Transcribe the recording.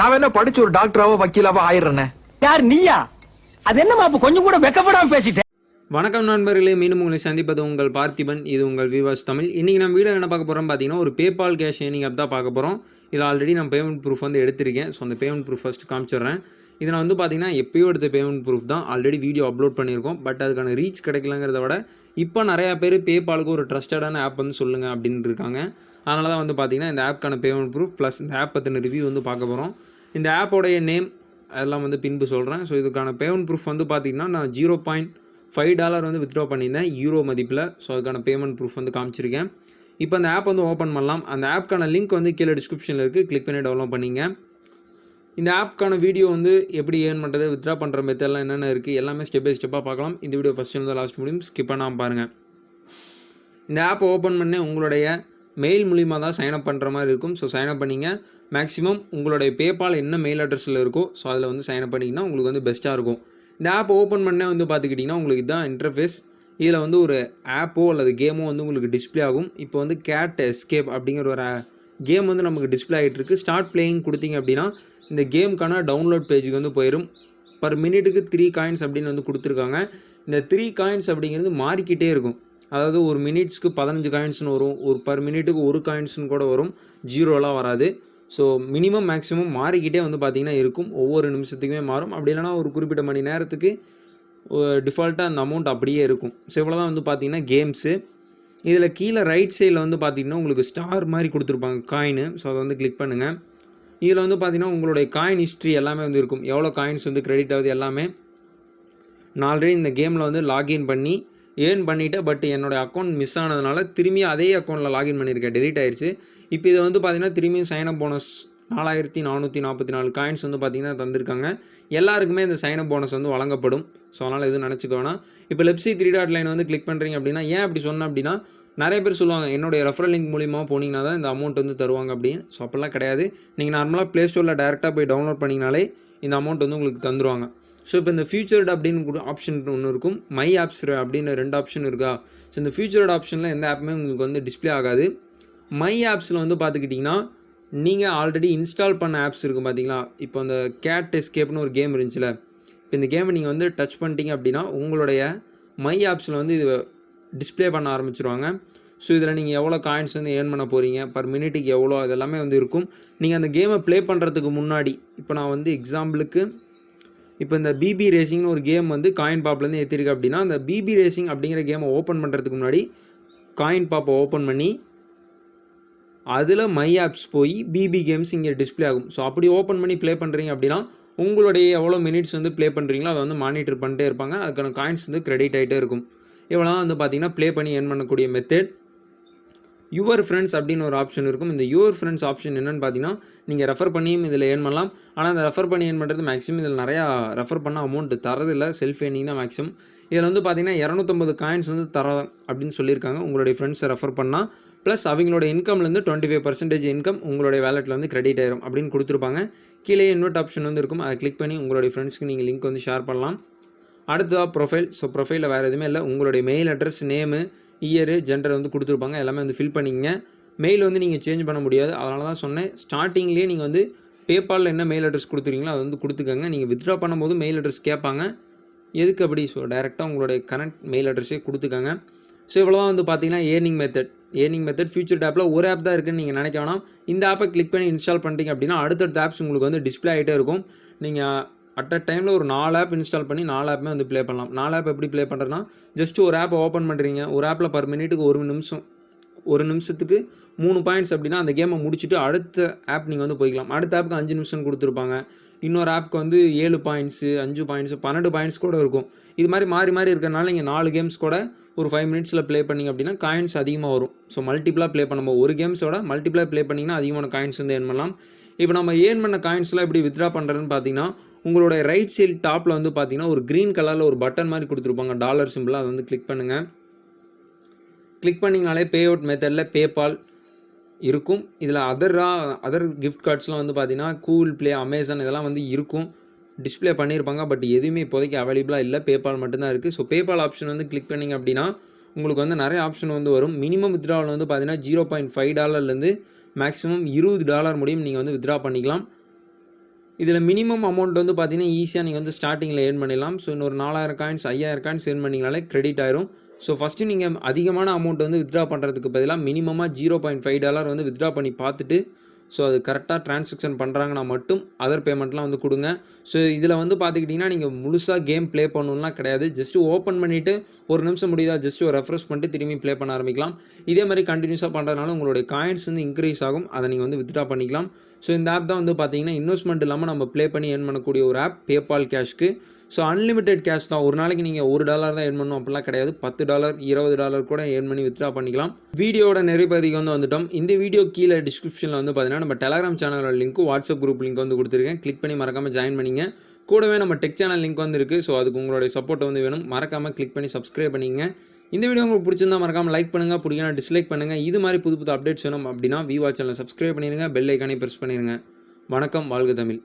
நான் என்ன படிச்சு ஒரு டாக்டராவோ வக்கீலாவோ ஆயிடுறேனே. யார் நீயா? அது என்னமா அப்ப கொஞ்சம் கூட வெக்கப்படாம பேசிட்டேன் வணக்கம் நண்பர்களே மீண்டும் உங்களை சந்திப்பது உங்கள் பார்த்திபன் இது உங்கள் விவாஸ் தமிழ். இன்னைக்கு நம்ம வீடியோ என்ன பார்க்க போறோம் பார்த்தீங்கன்னா ஒரு பேபால் கேஷ் ஏர்னிங் ஆப் தான் பார்க்க போகிறோம் இதில் ஆல்ரெடி நான் பேமெண்ட் ப்ரூஃப் வந்து எடுத்திருக்கேன். ஸோ அந்த பேமெண்ட் ப்ரூஃப் ஃபஸ்ட் காமிச்சிடுறேன். இது நான் வந்து பார்த்தீங்கன்னா எப்பயோ எடுத்த பேமெண்ட் ப்ரூஃப் தான் ஆல்ரெடி வீடியோ அப்லோட் பண்ணியிருக்கோம். பட் அதுக்கான ரீச் கிடைக்கலங்கிறத விட இப்போ நிறையா பேர் பேபாலுக்கு ஒரு ட்ரஸ்டடான ஆப் வந்து சொல்லுங்க அப்படின்னு இருக்காங்க. அதனால தான் வந்து பார்த்தீங்கன்னா இந்த ஆப்க்கான பேமெண்ட் ப்ரூஃப் ப்ளஸ் இந்த ஆப் பற்றின ரிவ்யூ வந்து பார்க்க போகிறோம் இந்த ஆப்போடைய நேம் அதெல்லாம் வந்து பின்பு சொல்கிறேன் ஸோ இதுக்கான பேமெண்ட் ப்ரூஃப் வந்து பார்த்தீங்கன்னா நான் ஜீரோ பாயிண்ட் ஃபைவ் டாலர் வந்து வித்ட்ரா பண்ணியிருந்தேன். யூரோ மதிப்பில். ஸோ அதுக்கான பேமெண்ட் ப்ரூஃப் வந்து காமிச்சிருக்கேன். இப்போ அந்த ஆப் வந்து ஓப்பன் பண்ணலாம். அந்த ஆப்க்கான லிங்க் வந்து கீழே டிஸ்கிரிப்ஷனில் இருக்குது கிளிக் பண்ணி டவுன்லோட் பண்ணிங்க. இந்த ஆப்க்கான வீடியோ வந்து எப்படி ஏர்ன் பண்ணுறது வித்ட்ரா பண்ணுற மெத்தட்லாம் என்னென்ன இருக்குது எல்லாமே ஸ்டெப் பை ஸ்டெப்பாக பார்க்கலாம். இந்த வீடியோ ஃபஸ்ட் வந்து லாஸ்ட் முடியும். ஸ்கிப் பண்ணாமல் பாருங்கள் இந்த ஆப் ஓப்பன் பண்ணி உங்களுடைய மெயில் மூலிமா தான் சைனப் பண்ணுற மாதிரி இருக்கும். ஸோ சைனப் பண்ணிங்க. மேக்ஸிமம் உங்களுடைய பேபால் என்ன மெயில் அட்ரஸில் இருக்கோ ஸோ அதில் வந்து சைனப் பண்ணிங்கன்னா உங்களுக்கு வந்து பெஸ்ட்டாக இருக்கும். இந்த ஆப் ஓப்பன் பண்ண வந்து பார்த்துக்கிட்டிங்கன்னா உங்களுக்கு இதுதான் இன்டர்ஃபேஸ் இதில் வந்து ஒரு ஆப்போ அல்லது கேமோ வந்து உங்களுக்கு டிஸ்ப்ளே ஆகும். இப்போ வந்து கேட் எஸ்கேப் அப்படிங்கிற ஒரு கேம் வந்து நமக்கு டிஸ்ப்ளே ஆகிட்டு இருக்கு. ஸ்டார்ட் பிளேயிங் கொடுத்தீங்க அப்படின்னா இந்த கேமுக்கான டவுன்லோட் பேஜுக்கு வந்து போயிடும் பர் மினிட்டுக்கு த்ரீ காயின்ஸ் அப்படின்னு வந்து கொடுத்துருக்காங்க. இந்த த்ரீ காயின்ஸ் அப்படிங்கிறது மாறிக்கிட்டே இருக்கும். அதாவது ஒரு மினிட்ஸ்க்கு பதினஞ்சு காயின்ஸ்னு வரும். ஒரு பர் மினிட்டுக்கு ஒரு காயின்ஸ்னு கூட வரும். ஜீரோலாம் வராது. ஸோ மினிமம் மேக்ஸிமம் மாறிக்கிட்டே வந்து பார்த்திங்கன்னா இருக்கும். ஒவ்வொரு நிமிஷத்துக்குமே மாறும். அப்படி இல்லைனா ஒரு குறிப்பிட்ட மணி நேரத்துக்கு டிஃபால்ட்டாக அந்த அமௌண்ட் அப்படியே இருக்கும். ஸோ இவ்வளோ தான் வந்து பார்த்திங்கன்னா கேம்ஸு இதில் கீழே ரைட் சைடில் வந்து பார்த்திங்கன்னா உங்களுக்கு ஸ்டார் மாதிரி கொடுத்துருப்பாங்க காயின் ஸோ அதை வந்து கிளிக் பண்ணுங்கள் இதில் வந்து பார்த்திங்கன்னா உங்களுடைய காயின் ஹிஸ்ட்ரி எல்லாமே வந்து இருக்கும். எவ்வளோ காயின்ஸ் வந்து கிரெடிட் ஆகுது எல்லாமே. நான் ஆல்ரெடி இந்த கேமில் வந்து லாகின் பண்ணி ஏர்ன் பண்ணிவிட்டேன் பட் என்னோடய அக்கௌண்ட் மிஸ் ஆனதுனால திரும்பி அதே அக்கௌண்ட்டில் லாகின் பண்ணியிருக்கேன். டெலிட் ஆயிடுச்சு இப்போ இதை வந்து பார்த்தீங்கன்னா திரும்பியும் சைனப் போனஸ் நாலாயிரத்தி நானூற்றி நாற்பத்தி நாலு காயின்ஸ் வந்து பார்த்தீங்கன்னா தந்திருக்காங்க. எல்லாருக்குமே இந்த சைனப் போனஸ் வந்து வழங்கப்படும். ஸோ அதனால் எதுவும் நினச்சிக்க வேணாம். இப்போ லெப்சி த்ரீ டாட் லைன் வந்து கிளிக் பண்ணுறீங்க அப்படின்னா ஏன் அப்படி சொன்னேன் அப்படின்னா நிறைய பேர் சொல்லுவாங்க என்னுடைய ரெஃபரல் லிங்க் மூலியமாக போனீங்கன்னா தான் இந்த அமௌண்ட் வந்து தருவாங்க அப்படின்னு. ஸோ அப்படிலாம் கிடையாது. நீங்கள் நார்மலாக ப்ளே ஸ்டோரில் டேரெக்டாக போய் டவுன்லோட் பண்ணிங்கனாலே இந்த அமௌண்ட் வந்து உங்களுக்கு தந்துருவாங்க. ஸோ இப்போ இந்த ஃபியூச்சர்டு அப்படின்னு கூட ஆப்ஷன் ஒன்று இருக்கும். மை ஆப்ஸ் அப்படின்னு ரெண்டு ஆப்ஷன் இருக்கா? ஸோ இந்த ஃபியூச்சர்டு ஆப்ஷனில் எந்த ஆப்புமே உங்களுக்கு வந்து டிஸ்ப்ளே ஆகாது. மை ஆப்ஸில் வந்து பார்த்துக்கிட்டிங்கன்னா நீங்கள் ஆல்ரெடி இன்ஸ்டால் பண்ண ஆப்ஸ் இருக்கும் பார்த்தீங்களா இப்போ அந்த கேட் எஸ்கேப்னு ஒரு கேம் இருந்துச்சுல. இப்போ இந்த கேமை நீங்கள் வந்து டச் பண்ணிட்டீங்க அப்படின்னா உங்களுடைய மை ஆப்ஸில் வந்து இது டிஸ்ப்ளே பண்ண ஆரம்பிச்சிருவாங்க. ஸோ இதில் நீங்கள் எவ்வளோ காயின்ஸ் வந்து ஏர்ன் பண்ண போகிறீங்க பர் மினிட்டுக்கு எவ்வளோ அதெல்லாமே வந்து இருக்கும். நீங்கள் அந்த கேமை ப்ளே பண்ணுறதுக்கு முன்னாடி இப்போ நான் வந்து எக்ஸாம்பிளுக்கு இப்போ இந்த பிபி ரேசிங்னு ஒரு கேம் வந்து காயின் பாப்லேருந்து ஏற்றிருக்கு அப்படின்னா அந்த பிபி ரேசிங் அப்படிங்கிற கேமை ஓப்பன் பண்ணுறதுக்கு முன்னாடி காயின் பாப்பை ஓப்பன் பண்ணி அதில் மை ஆப்ஸ் போய் பிபி கேம்ஸ் இங்கே டிஸ்ப்ளே ஆகும். ஸோ அப்படி ஓப்பன் பண்ணி ப்ளே பண்ணுறீங்க அப்படின்னா உங்களுடைய எவ்வளோ மினிட்ஸ் வந்து ப்ளே பண்ணுறீங்களோ அதை வந்து மானிட்டர் பண்ணிட்டே இருப்பாங்க. அதுக்கான காயின்ஸ் வந்து கிரெடிட் ஆகிட்டே இருக்கும். இவ்வளோ வந்து பார்த்தீங்கன்னா ப்ளே பண்ணி ஏர்ன் பண்ணக்கூடிய மெத்தட் யுவர் ஃப்ரெண்ட்ஸ் அப்படின்னு ஒரு ஆப்ஷன் இருக்கும். இந்த யுவர் ஃப்ரெண்ட்ஸ் ஆப்ஷன் என்னென்னு பார்த்தீங்கன்னா நீங்கள் ரெஃபர் பண்ணியும் இதில் ஏர்ன் பண்ணலாம். ஆனால் அந்த ரெஃபர் பண்ணி ஏர்ன் பண்ணுறது மேக்ஸிமம் இதில் நிறையா ரெஃபர் பண்ண அமௌண்ட் தரதில்லை செல்ஃப் ஏர்னிங் தான் மேக்ஸிமம் இதில் வந்து பார்த்தீங்கன்னா இரநூத்தம்பது காயின்ஸ் வந்து தர அப்படின்னு சொல்லியிருக்காங்க. உங்களுடைய ஃப்ரெண்ட்ஸை ரெஃபர் பண்ணால் ப்ளஸ் அவங்களோட இன்கம்லேருந்து டுவெண்ட்டி ஃபைவ் பர்சன்டேஜ் இன்கம் உங்களுடைய வேலெட்டில் வந்து கிரெடிட் ஆயிரும் அப்படின்னு கொடுத்துருப்பாங்க. கீழே இன்வெர்ட் ஆப்ஷன் வந்து இருக்கும். அதை கிளிக் பண்ணி உங்களுடைய ஃப்ரெண்ட்ஸ்க்கு நீங்கள் லிங்க் வந்து ஷேர் பண்ணலாம். அடுத்ததாக ப்ரொஃபைல் ஸோ ப்ரொஃபைலில் வேறு எதுவுமே இல்லை. உங்களுடைய mail address name year gender வந்து கொடுத்துருப்பாங்க. எல்லாமே வந்து ஃபில் பண்ணிங்க மெயில் வந்து நீங்கள் சேஞ்ச் பண்ண முடியாது. அதனால தான் சொன்னேன். ஸ்டார்டிங்லேயே நீங்கள் வந்து பேபாலில் என்ன மெயில் அட்ரஸ் கொடுத்துருக்கீங்களோ அதை வந்து கொடுத்துக்கோங்க. நீங்கள் வித்ட்ரா பண்ணும்போது மெயில் அட்ரஸ் கேட்பாங்க. எதுக்கு அப்படி ஸோ டைரெக்டாக உங்களுடைய கரண்ட் மெயில் அட்ரஸே கொடுத்துக்கங்க. ஸோ இவ்வளோ தான் வந்து பார்த்தீங்கன்னா earning method earning method future ஆப்பில் ஒரு ஆப் தான் இருக்குன்னு நீங்கள் நினைக்க வேணாம். இந்த ஆப்பை கிளிக் பண்ணி இன்ஸ்டால் பண்ணிட்டீங்க அப்படின்னா அடுத்தடுத்த ஆப்ஸ் உங்களுக்கு வந்து டிஸ்ப்ளே ஆகிட்டே இருக்கும். நீங்கள் அட் அ டைமில் ஒரு நாலு ஆப் இன்ஸ்டால் பண்ணி நாலு ஆப்புமே வந்து ப்ளே பண்ணலாம். நாலு ஆப் எப்படி ப்ளே பண்ணுறதுனா ஜஸ்ட் ஒரு ஆப்பை ஓப்பன் பண்ணுறீங்க ஒரு ஆப்பில் பர் மினிட்டுக்கு ஒரு நிமிஷம் ஒரு நிமிஷத்துக்கு மூணு பாயிண்ட்ஸ் அப்படின்னா அந்த கேமை முடிச்சுட்டு அடுத்த ஆப் நீங்கள் வந்து போய்க்கலாம். அடுத்த ஆப்புக்கு அஞ்சு நிமிஷம் கொடுத்துருப்பாங்க. இன்னொரு ஆப்புக்கு வந்து ஏழு பாயிண்ட்ஸு அஞ்சு பாயிண்ட்ஸு பன்னெண்டு பாயிண்ட்ஸ் கூட இருக்கும். இது மாதிரி மாறி மாறி இருக்கிறனால நீங்கள் நாலு கேம்ஸ் கூட ஒரு ஃபைவ் மினிட்ஸில் ப்ளே பண்ணிங்க அப்படின்னா காயின்ஸ் அதிகமாக வரும். ஸோ மல்டிப்ளாக ப்ளே பண்ணும்போது ஒரு கேம்ஸோட மல்டிப்ளாக ப்ளே பண்ணிங்கன்னா அதிகமான காயின்ஸ் வந்து ஏர்ன் பண்ணலாம். இப்போ நம்ம ஏர்ன் பண்ண காயின்ஸ்லாம் எப்படி வித்ட்ரா பண்ணுறதுன்னு பார்த்தீங்கன்னா உங்களோட ரைட் சைடு டாப்பில் வந்து பார்த்தீங்கன்னா ஒரு க்ரீன் கலரில் ஒரு பட்டன் மாதிரி கொடுத்துருப்பாங்க. டாலர் சிம்பிளாக அதை வந்து கிளிக் பண்ணுங்கள் கிளிக் பண்ணிங்கனாலே பே அவுட் மெத்தடில் பேபால் இருக்கும். இதில் அதராக அதர் கிஃப்ட் கார்ட்ஸ்லாம் வந்து பார்த்தீங்கன்னா கூகுள் ப்ளே அமேசான் இதெல்லாம் வந்து இருக்கும். டிஸ்பிளே பண்ணியிருப்பாங்க. பட் எதுவுமே இப்போதைக்கு அவைலபிளாக இல்லை. பேபால் மட்டும்தான் இருக்குது ஸோ பேபால் ஆப்ஷன் வந்து கிளிக் பண்ணிங்க அப்படின்னா உங்களுக்கு வந்து நிறைய ஆப்ஷன் வந்து வரும். மினிமம் வித்ராவில் வந்து பார்த்தீங்கன்னா ஜீரோ பாயிண்ட் ஃபைவ் டாலர்லேருந்து மேக்ஸிமம் இருபது டாலர் முடியும் நீங்கள் வந்து வித்ட்ரா பண்ணிக்கலாம். இதில் மினிமம் அமௌண்ட் வந்து பார்த்தீங்கன்னா ஈஸியாக நீங்கள் வந்து ஸ்டார்டிங்கில் ஏர்ன் பண்ணிடலாம். ஸோ இன்னொரு நாலாயிரம் காயின்ஸ் ஐயாயிரம் காயின்ஸ் ஏர்ன் பண்ணிங்கனாலே கிரெடிட் ஆயிரும். ஸோ ஃபஸ்ட்டு நீங்கள் அதிகமான அமௌண்ட் வந்து வித்ட்ரா பண்ணுறதுக்கு பதிலாக மினிமமாக ஜீரோ பாயிண்ட் ஃபைவ் டாலர் வந்து வித்ட்ரா பண்ணி பார்த்துட்டு ஸோ அது கரெக்டாக டிரான்சாக்ஷன் பண்ணுறாங்கன்னா மட்டும் அதர் பேமெண்ட்லாம் வந்து கொடுங்க. ஸோ இதில் வந்து பார்த்துக்கிட்டிங்கன்னா நீங்கள் முழுசாக கேம் ப்ளே பண்ணணும்லாம் கிடையாது. ஜஸ்ட்டு ஓப்பன் பண்ணிவிட்டு ஒரு நிமிஷம் முடியுதா? ஜஸ்ட் ஒரு ரெஃப்ரெஷ் பண்ணிட்டு திரும்பி ப்ளே பண்ண ஆரம்பிக்கலாம். இதே மாதிரி கண்டினியூஸாக பண்ணுறதுனால உங்களுடைய காயின்ஸ் வந்து இன்க்ரீஸ் ஆகும். அதை நீங்கள் வந்து வித்ட்ரா பண்ணிக்கலாம். ஸோ இந்த ஆப் தான் வந்து பார்த்தீங்கன்னா இன்வெஸ்ட்மெண்ட் இல்லாமல் நம்ம ப்ளே பண்ணி ஏர்ன் பண்ணக்கூடிய ஒரு ஆப் பேபால் கேஷ்க்கு ஸோ அன்லிமிட்டெட் கேஷ் தான். ஒரு நாளைக்கு நீங்கள் ஒரு டாலர் தான் ஏர்ன் பண்ணணும் அப்படிலாம் கிடையாது. பத்து டாலர் இருபது டாலர் கூட ஏர்ன் பண்ணி வித்ரா பண்ணிக்கலாம். வீடியோட நிறைய வந்து வந்துட்டோம். இந்த வீடியோ கீழே டிஸ்கிரிப்ஷனில் வந்து பார்த்தீங்கன்னா நம்ம டெலகிராம் சேனலோட லிங்க்கு வாட்ஸ்அப் குரூப் லிங்க் வந்து கொடுத்துருக்கேன். கிளிக் பண்ணி மறக்காமல் ஜாயின் பண்ணிங்க. கூடவே நம்ம டெக் சேனல் லிங்க் வந்து இருக்குது ஸோ அதுக்கு உங்களுடைய சப்போர்ட் வந்து வேணும். மறக்காமல் கிளிக் பண்ணி சப்ஸ்கிரைப் பண்ணிங்க. இந்த வீடியோ உங்களுக்கு பிடிச்சிருந்தா மறக்காம லைக் பண்ணுங்க. பிடிக்கணும் டிஸ்லைக் பண்ணுங்க. இது மாதிரி புது புது அப்டேட்ஸ் வேணும் அப்படின்னா விவா சேனல் சப்ஸ்கிரைப் பண்ணிடுங்க பெல் ஐக்கானே ப்ரெஸ் பண்ணிடுங்க வணக்கம். வாழ்க தமிழ்.